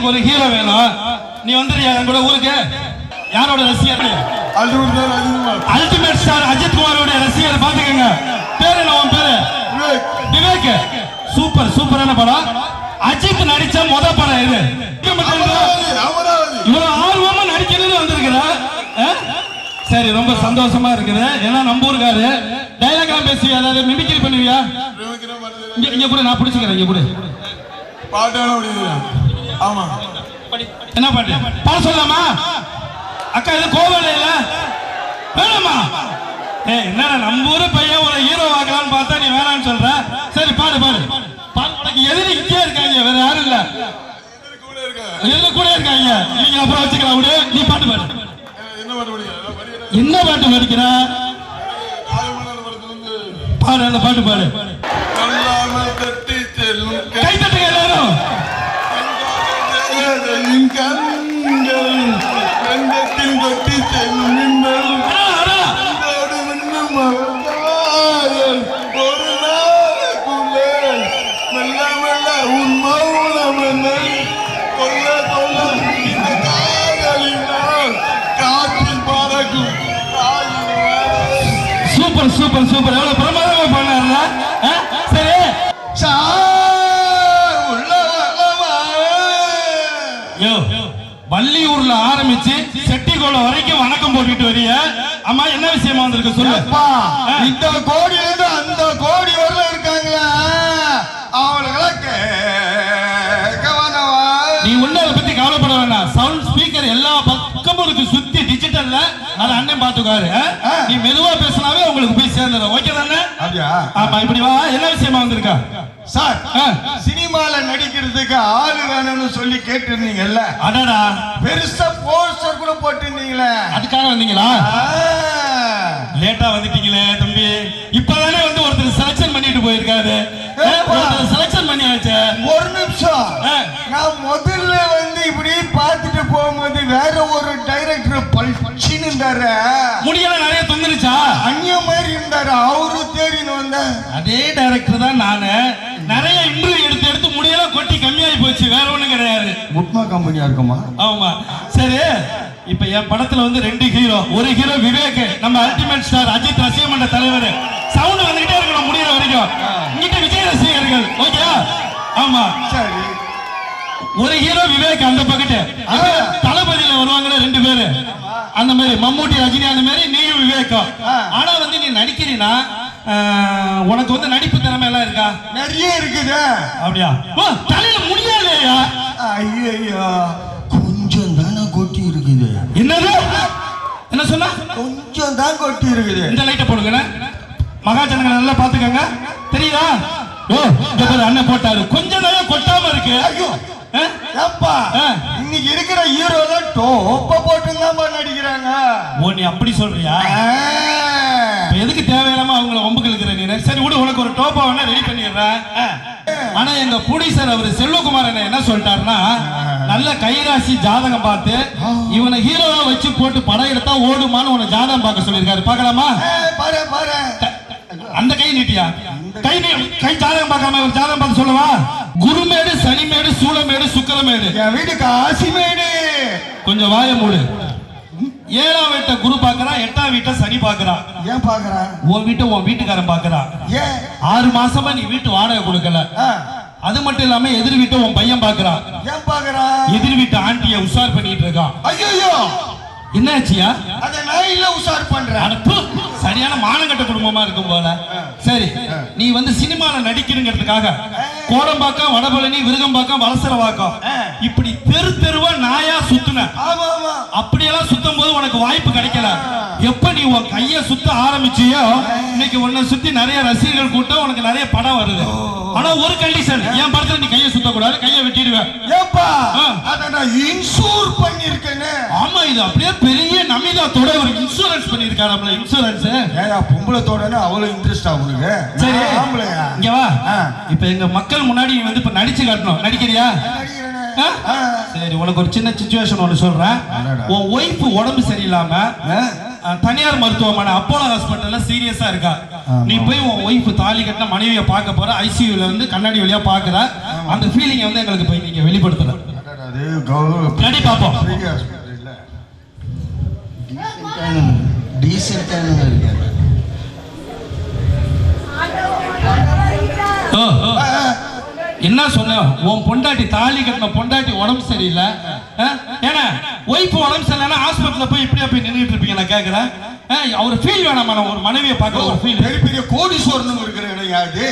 நடிக்கிறதுக்கு ஒரு ஹீரோ வேணும். நீ வந்துடுறியா? என் கூட ஊருக்கு? யாரோட ரசிகர்? அல்டிமேட் ஸ்டார் அஜித் குமாரோட ரசிகர் பாத்துக்கங்க பேரு என்ன உன் பேரு? விவேக். சூப்பர் சூப்பரான படம். அஜித் நடிச்ச முத படம் இது. இவ்வளவு ஆர்வமா நடிக்கணும்னு வந்திருக்கிற சரி ரொம்ப சந்தோஷமா இருக்குது. ஏன்னா நம்ம ஊருக்காரு. டைலாக்லாம் பேசுவியா? அதாவது மிமிக்ரி பண்ணுவியா? இங்க கூட நான் பிடிச்சிக்கிறேன். இங்க கூட பாட்டான ஆமா. என்ன பாட்டு? பாட சொல்லலாமா? அக்கா இது கோவில் இல்ல? வேணாமா? ஏய் என்னடா நம்ம ஊரு பையன் ஒரு ஹீரோ ஆக்கலாம்னு பார்த்தா நீ வேணாம்னு சொல்ற? சரி பாடு பாடு. உனக்கு எதிரி இங்கே இருக்காங்க வேற யாரும் இல்ல. எதிர கூட இருக்காங்க. நீங்க அப்புறம் வச்சுக்கலாம் விடு. நீ பாட்டு பாடு. என்ன பாட்டு படிக்கிற? பாடு அந்த பாட்டு பாடு. கண்களின் கண்கள் கண்டத்தில் கொட்டி செல்லும் மின்னல் மின்னும். ஒரு நாளுக்குள்ளே மெல்ல மெல்ல உன் மௌனம் என்னை கொல்ல கொல்ல. இந்த காதலினால் காற்றில் பறக்கும் காயில் வர சூப்பர் சூப்பர் சூப்பர். எவ்வளவு பிரமாதமா போட்டுட்டு வரிய அம்மா என்ன விஷயமா வந்திருக்கு? சொல்லு. இந்த கோடியில இருந்து அந்த கோடி வரல இருக்காங்களா. அவனுங்கள கேட்கவனவா? நீ அதை பத்தி கவலைப்பட வேண்டாம். சவுண்ட் ஸ்பீக்கர் எல்லா பக்கமும் இருக்கு. சுத்தி டிஜிட்டல்ல அதை அண்ணன் பாத்துக்காரு. நீ மெதுவா பேசினாவே உங்களுக்கு போய் சேர்ந்துடும் ஓகே தானே? அப்படியா? ஆமா இப்படி வா. என்ன விஷயமா வந்திருக்கா? சார். சினிமால நடிக்கிறதுக்கு ஆளு வேணும்னு சொல்லி கேட்டிருந்தீங்கல்ல. அடடா. பெருசா போஸ்டர் கூட போட்டிருந்தீங்களே. அதுக்காக வந்தீங்களா. லேட்டா வந்துட்டீங்களே தம்பி. இப்பதானே வந்து ஒருத்தர் செலக்ஷன் பண்ணிட்டு போயிருக்காரு. செலக்ஷன் பண்ணியாச்சு. ஒரு நிமிஷம். நான் முதல்ல வந்து இப்படி பார்த்துட்டு போகும்போது வேற ஒரு டைரக்டர் பல்ச்சின்னு இருந்தாரு. முடியெல்லாம் நிறைய தொங்குனுச்சா அந்நிய மாதிரி இருந்தாரு. அவரு தேடின்னு வந்தேன். அதே டைரக்டர் தான் நானு. நிறைய இன்டர்வியூ எடுத்து எடுத்து முடியெல்லாம் கொட்டி கம்மியாகி போச்சு. வேற ஒண்ணும் கிடையாது. முட்மா கம்பெனியா இருக்குமா? ஆமா. சரி. இப்ப என் படத்துல வந்து ரெண்டு ஹீரோ ஒரு ஹீரோ விவேக் நம்ம அல்டிமேட் ஸ்டார் அஜித் ரசிகமன்ற தலைவர். சவுண்ட் வந்துகிட்டே இருக்கணும் முடியற வரைக்கும். இங்கிட்ட விஜய் ரசிகர்கள் ஓகே ஆமா. சரி. ஒரு ஹீரோ விவேக் அந்த பக்கத்து. தளபதியில வருவாங்களே ரெண்டு பேரு. அந்த மாதிரி மம்மூட்டி ரஜினி அந்த மாதிரி நீயும் விவேகம். ஆனா வந்து நீ நடிக்கிறீனா உனக்கு வந்து நடிப்பு திறமை எல்லாம் இருக்கா? நிறைய இருக்குது. அப்படியா? தலையில முடியலையா ஐயோ கொஞ்சம் தானே கொட்டி இருக்குது. என்னது? என்ன சொன்ன? கொஞ்சம் தான் கொட்டி இருக்குது. இந்த லைட்டை போடுங்க மகாஜனங்களை நல்லா பாத்துக்கங்க தெரியுதா? அண்ணன் போட்டாரு. கொஞ்சம் தான் கொட்டாம இருக்கு. ஐயோ? ஏப்பா. இன்னைக்கு இருக்கிற ஹீரோலாம் டோப்ப போட்டுதான் நடிக்கிறாங்க. ஓ நீ அப்படி சொல்றியா? எதுக்கு தேவையில்லாம அவங்கள இருக்கிற நீ சரி விடு உனக்கு ஒரு டோப்பா வேணா ரெடி பண்ணிடுறேன். ஆனா எங்க ப்ரொடியூசர் அவர் செல்வகுமார் என்ன என்ன சொல்லிட்டாருன்னா நல்ல கைராசி ஜாதகம் பார்த்து இவனை ஹீரோவா வச்சு போட்டு படம் எடுத்தா ஓடுமான்னு உன ஜாதகம் பார்க்க சொல்லியிருக்காரு. பார்க்கலாமா? அந்த கை நீட்டியா? கை கை ஜாதகம் பார்க்காம ஜாதகம் பார்த்து சொல்லவா? குருமேடு சனிமேடு சூளமேடு சுக்கரமேடு என் வீட்டு காசிமேடு கொஞ்சம் வாய மூடு. ஏழாம் வீட்டை குரு பார்க்கறான் எட்டாம் வீட்டை சனி பார்க்கறான் ஏன் பாக்குறேன் உன் வீட்டை உன் வீட்டுக்காரன் பார்க்கறான் ஏன்? ஆறு மாசமா நீ வீட்டு வாடகை கொடுக்கல. அது மட்டும் இல்லாம எதிர் வீட்டை உன் பையன் பார்க்கறான் ஏன் பாக்குறேன் எதிர் வீட்டு ஆண்டிய உஷார் பண்ணிட்டு இருக்கான். ஐயோ என்னாச்சியா? அத நான் இல்ல உஷார் பண்றேன். சரியான மானங்கட்ட குடும்பமா இருக்கும் போல. சரி நீ வந்து சினிமால நடிக்கிறங்கிறதுக்காக கோடம்பாக்கம் வடபழனி விருகம்பாக்கம் வலசரவாக்கம் இப்படி தெரு தெருவா நாயா சுத்துன. ஆமா ஆமா. அப்படியெல்லாம் சுத்தும் போது உனக்கு வாய்ப்பு கிடைக்கல. எப்ப நீ உன் கைய சுத்த ஆரம்பிச்சியோ இன்னைக்கு உன்னை சுத்தி நிறைய ரசிகர்கள் கூட்டம் உனக்கு நிறைய படம் வருது. ஆனா ஒரு கண்டிஷன் என் படத்துல நீ கைய சுத்த கூடாது கைய வெட்டிடுவேன். ஏப்பா. அத நான் இன்சூர் பண்ணிருக்கேன்னு ஆமா இது அப்படியே பெரிய நமிதாத்தோட ஒரு இன்சூரன்ஸ் பண்ணிருக்காரு இன்சூரன்ஸ் ஏயா பொம்பளத்தோடனே அவ்வளவு இன்ட்ரெஸ்ட் அவனுக்கு சரி. ஆம்பளையா? இங்க வா. இப்ப எங்க மக்கள் முன்னாடி நீ வந்து இப்ப நடிச்சு காட்டணும். நடிக்கிறியா. சரி உனக்கு ஒரு சின்ன சுச்சுவேஷன் ஒன்று சொல்றேன். உன் ஒய்ஃப் உடம்பு சரியில்லாம தனியார் மருத்துவமனை அப்போலோ ஹாஸ்பிட்டல்ல சீரியஸா இருக்கா. நீ போய் உன் ஒய்ஃப் தாலி கட்டின மனைவியை பார்க்க போற ஐசியூல இருந்து கண்ணாடி வழியா பாக்குற அந்த ஃபீலிங்கை வந்து எங்களுக்கு போய் நீங்க கௌரவ நடி பாப்போம். டீசென்டான ஓ, ஓ. என்ன சொன்ன? உன் பொண்டாட்டி தாலி கட்டின பொண்டாட்டி உடம்பு சரியில்லை? ஏன்னா ஒய்ஃப் உடம்பு சரியில்லைன்னா ஹாஸ்பிட்டல்ல போய் இப்படியா போய் நின்றுட்டு இருப்பீங்க நான் கேட்கறேன். அவர் ஃபீல் வேணாமா? நான் ஒரு மனைவியை பார்க்க ஒரு ஃபீல் பெரிய பெரிய கோடீஸ்வரனும் இருக்கிற இடம் யாது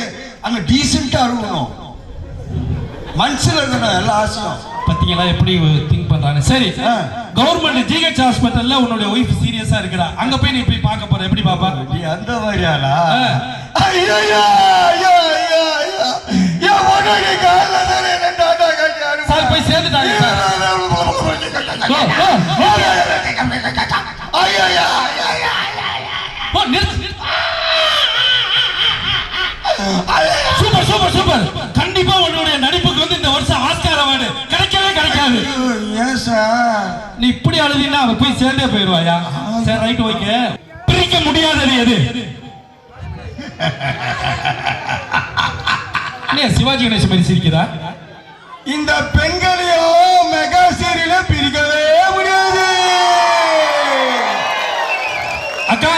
அங்க டீசென்டா அழுகணும் மனசுல இருக்கணும் எல்லா ஆசையும். பாத்தீங்களா எப்படி திங்க் பண்றாங்க சரி. கவர்மெண்ட் ஜிஹெச் ஹாஸ்பிட்டல்ல உன்னுடைய ஒய்ஃப் சீரியஸா இருக்கிறா. அங்க போய் நீ போய் பார்க்க போற எப்படி பாப்பா? நீ அந்த மாதிரியாளா? சார் போய் சேர்ந்துட்டாங்க. சூப்பர் சூப்பர் சூப்பர் கண்டிப்பா உன்னுடைய நடிப்புக்கு வந்து இந்த வருஷம் ஆஸ்கார் அவார்டு கிடைக்கவே கிடைக்காது நீ இப்படி அழுதினா அவ போய் சேர்ந்தே போயிருவாயா சரி ரைட் ஓகே பிரிக்க முடியாதது எது சிவாஜி கணேசன் மாதிரி சிரிக்கிறா இந்த பெண்களையும் மெகா சீரியல பிரிக்கவே முடியாது. அக்கா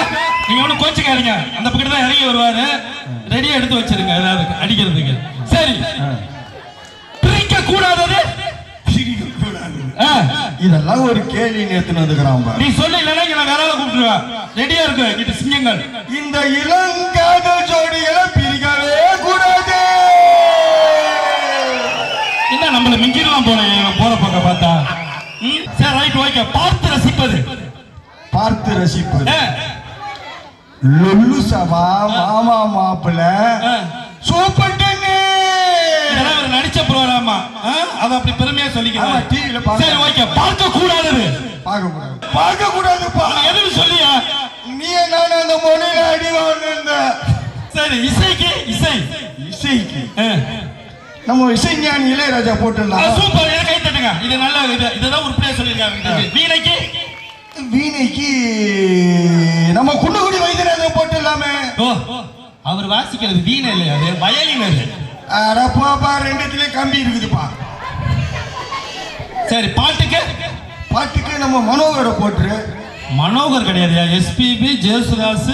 நீங்க ஒண்ணு கோச்சுக்காதீங்க. அந்த பக்கத்துல தான் இறங்கி வருவாரு. ரெடியா எடுத்து வச்சிருங்க. ஏதாவது அடிக்கிறதுக்கு. சரி. பிரிக்க கூடாதது பிரிக்க கூடாது இதெல்லாம் ஒரு கேள்வி நேத்து வந்துக்கிறான் நீ சொல்ல இல்லைன்னா நான் வேற கூப்பிட்டுருவேன். ரெடியா இருக்கு. இது சிங்கங்கள். இந்த இளங்காதல் ஜோடிகளை பார்த்து ரசிப்பது. பார்த்து ரசிப்பது. லொல்லு சபா மாமா மாப்பிள்ள ஆ. சூப்பர் நடிச்ச ப்ரோகிராமா அது அப்படி பெருமையா சரி ஓகே பார்க்க பார்க்க கூடாது. பார்க்க அவன் எதுன்னு சொல்லியா? நீ நான் அந்த மொழியில அடி வாங்கிருந்த சரி இசைக்கு இசை. இசைக்கு. நம்ம இசைஞானி இளையராஜா போட்டுடலாம்? சூப்பர் இதை கை தட்டுங்க. இது நல்ல இது இதுதான் உருப்படியா சொல்லியிருக்காங்க வீணைக்கு. வீணைக்கு நம்ம குண்டுகுடி வைத்தியநாதன் போட்டுடலாமே. ஓ அவர் வாசிக்கிறது வீணை இல்லையா? அது வயலின் அது. அட போப்பா ரெண்டுத்துலயே கம்பி இருக்குதுப்பா. சரி பாட்டுக்கு. பாட்டுக்கு நம்ம மனோகரை போட்டுரு. மனோகர் கிடையாது. எஸ்பிபி ஜேசுதாஸ்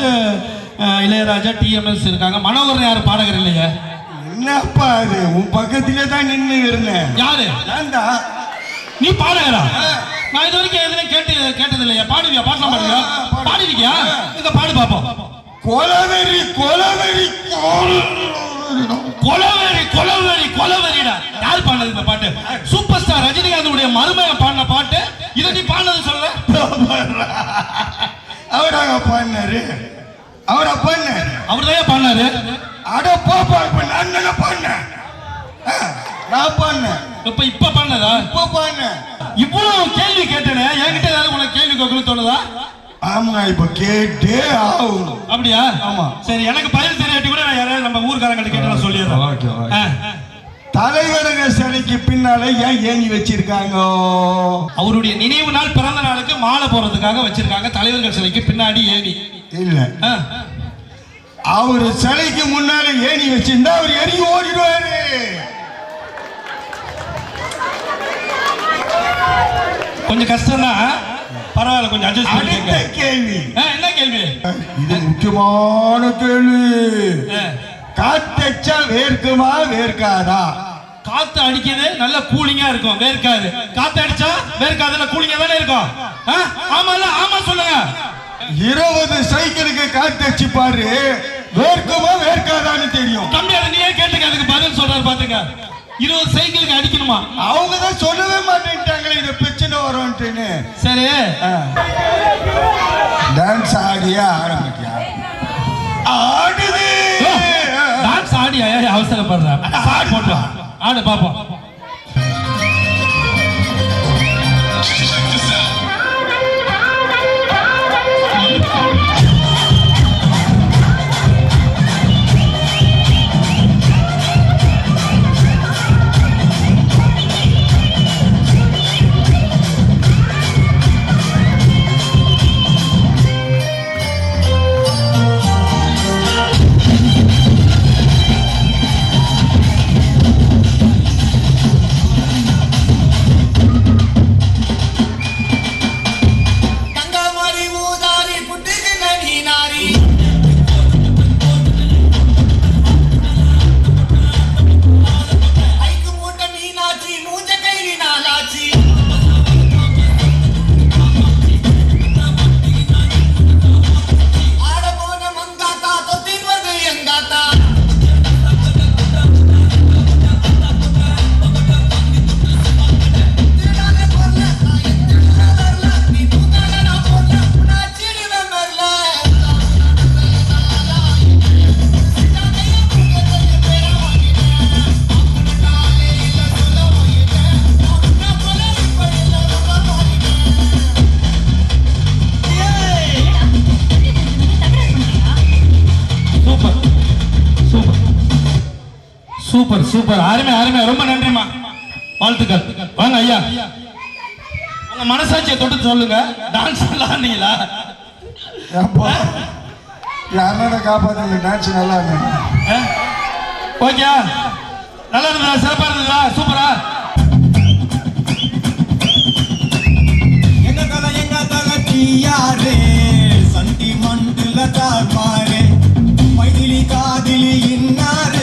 இளையராஜா டிஎம்எஸ் இருக்காங்க. மனோகர் யார்? பாடகர் இல்லையா. என்னப்பா அது? உன் பக்கத்திலே தான் நின்று இருந்தேன். யாரு? ஏன்டா? நீ பாடகரா நான் இது வரைக்கும் எதுவும் கேட்டு கேட்டது இல்லையா பாடுவியா பாட்டலாம் பாடுவியா? ஆ, பாடு. பாடுவீங்க இங்க பாடு பாப்போம். கொலவெறி கொலவெறி கொலவெறி. கொலவெறி கொலவெறிடா. யார் பாடினது இந்த பாட்டு? சூப்பர் ஸ்டார் ரஜினிகாந்தோடைய மருமையன் பாடின பாட்டு? இதை நீ பாடினது சொல்ல. அவராக பாடினாரு. அவரா பாடினாரு? அவர் தான் பாடினாரு? அட போப்பா நான் தானே ஆ, நான் பாடினேன் இப்ப இப்ப பாடினதா இப்போ பாடினேன் இவ்வளவு கேள்வி கேட்டேனே என்கிட்ட ஏதாவது உனக்கு கேள்வி கேட்கணும்னு தோணுதா? ஆமா இப்ப கேட்டே ஆகணும். அப்படியா? ஆமா. சரி எனக்கு பதில் தெரியாட்டி கூட நான் யாராவது நம்ம ஊர்காரங்கள்ட்ட கேட்டு சொல்லிடுறேன். தலைவருங்க சிலைக்கு பின்னால ஏன் ஏங்கி வச்சிருக்காங்க? அவருடைய நினைவு நாள் பிறந்த நாளுக்கு மாலை போறதுக்காக வச்சிருக்காங்க தலைவர்கள் சிலைக்கு பின்னாடி ஏணி இல்ல. அவரு சிலைக்கு முன்னால ஏணி வச்சிருந்தா அவர் எரிஞ்சு ஓடிடுவாரு. கொஞ்சம் கஷ்டம் தான் பரவாயில்ல கொஞ்சம் அட்ஜஸ்ட் பண்ணிக்கங்க கேள்வி. என்ன கேள்வி? இது முக்கியமான கேள்வி. காத்தச்சா வேர்க்குமா வேர்க்காதா? காத்து அடிக்குது நல்ல கூலிங்கா இருக்கும் வேர்க்காது. காத்து அடிச்சா வேர்க்காதுல கூலிங்கா தானே இருக்கும்? ஆமா இல்ல ஆமா சொல்லுங்க. இருபது சைக்கிளுக்கு காத்தடிச்சு பாரு. வேர்க்குமா வேர்க்காதான்னு தெரியும். தம்பி அதை நீயே கேட்டுக்க அதுக்கு பதில் சொல்றாரு பாத்துங்க இருபது சைக்கிளுக்கு அடிக்கணுமா? அவங்க தான் சொல்லவே மாட்டேன்ட்டாங்களே இது பிரச்சனை வரும்ட்டுன்னு சரி. டான்ஸ் ஆடியா ஆரம்பிக்கியா? ஆடுது. டான்ஸ் ஆடி யாரு அவசரப்படுறா. ஆடு. போட்டு. ஆடு பாப்போம். Super super. அருமை அருமை. ரொம்ப நன்றிமா வாழ்த்துக்கள். வாங்க ஐயா. உங்க மனசாட்சியை தொட்டு சொல்லுங்க. டான்ஸ் அண்ணனை காப்பாத்துல டான்ஸ் நல்லா இருந்தேன் ஓகே. நல்லா இருந்ததா? சிறப்பா இருந்ததா? சூப்பரா? எங்க தல எங்க தல சண்டி மண்டுல தார்மாரே மைதிலி காதிலி இன்னாரு?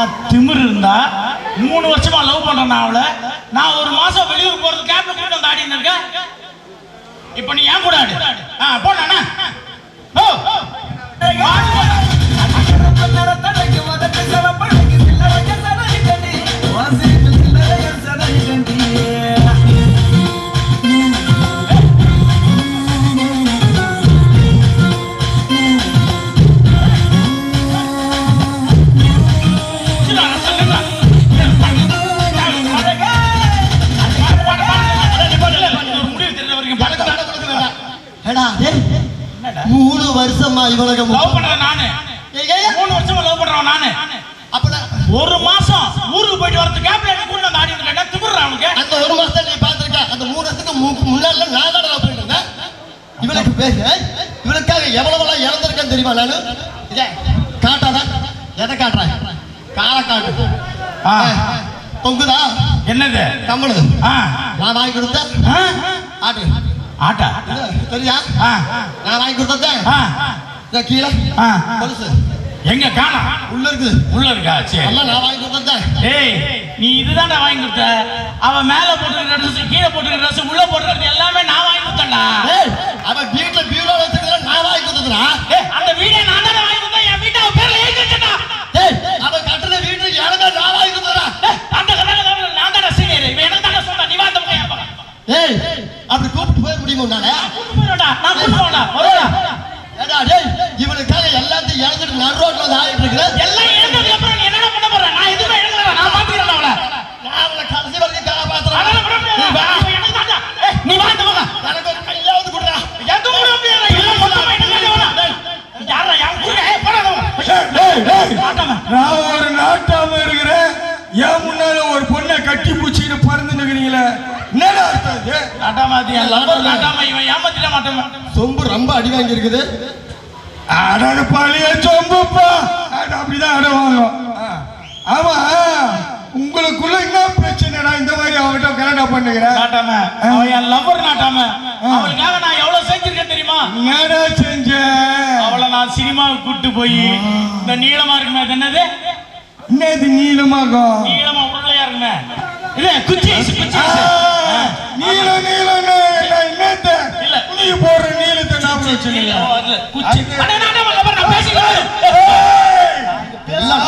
என்ன திமிர் இருந்தா மூணு வருஷமா லவ் பண்றேன் நான் நான் ஒரு மாசம் வெளியூர் போறது கேப்ல கூப்பிட்டு வந்து ஆடினு இருக்கேன். இப்போ நீ ஏன் கூட ஆடு? ஆ ஓ. ஏடா மூணு வருஷமா இவனுக்கு லவ் பண்றேன் நானு. மூணு வருஷமா லவ் பண்றவன் நானு. அப்ப ஒரு மாசம் ஊருக்கு போயிட்டு வரது கேப்ல என்ன கூட்டு வந்து ஆடி இருக்கேன் திமிர்றா அவனுக்கு? அந்த ஒரு மாசத்தை நீ பாத்திருக்க அந்த மூணு வருஷத்துக்கு மு- முன்னால நான் தான் லவ் பண்ணிட்டு இருந்தேன். இவனுக்கு பேசு இவனுக்காக எவ்வளவெல்லாம் இறந்திருக்கேன்னு தெரியுமா நானு? இதே காட்டாதா எதை காட்டுறேன் காலை காட்டு. ஆ. பொங்குதா என்னது? ஆ. நான் வாங்கி கொடுத்தேன்? ஆட்டு தெரியா? ஆ. நான் வாங்கி கொடுத்தேன் இந்த கீழே. கொலுசு எங்க காணா? உள்ள இருக்குது உள்ள இருக்கா? சரி. எல்லாம் நான் வாங்கி கொடுத்தேன் ஏய் நீ இதுதான்டா வாங்கி கொடுத்த. அவ மேல ட்ரெஸ் கீழே போட்டுக்கிற ட்ரெஸ் உள்ள போட்டுக்கிறது ஏமாத்திட மாட்டான். சொம்பு ரொம்ப அடி வாங்கி இருக்குது அடட பழைய சொம்புப்பா. அப்படிதான் அட வாங்கும். ஆமா உங்களுக்குள்ள என்ன பிரச்சனைடா இந்த மாதிரி அவன்கிட்ட கனடா பண்ணுகிற? நாட்டாம, அவன் என் lover நாட்டாம. அவளுக்காக நான் எவ்வளவு செஞ்சிருக்கேன் தெரியுமா? என்னடா செஞ்ச? அவளை நான் சினிமாவுக்கு கூட்டு போய் இந்த நீளமா இருக்குமே அது என்னது? என்னது நீளமாகும் நீளமா உருளையா இருக்குமே. இல்ல குச்சி நீல நீல என்னத்த இல்ல புதிய போற நீலத்தை நாம வச்சுக்கல குச்சி அட நான் நான் பேசிக்கிறேன் எல்லாம்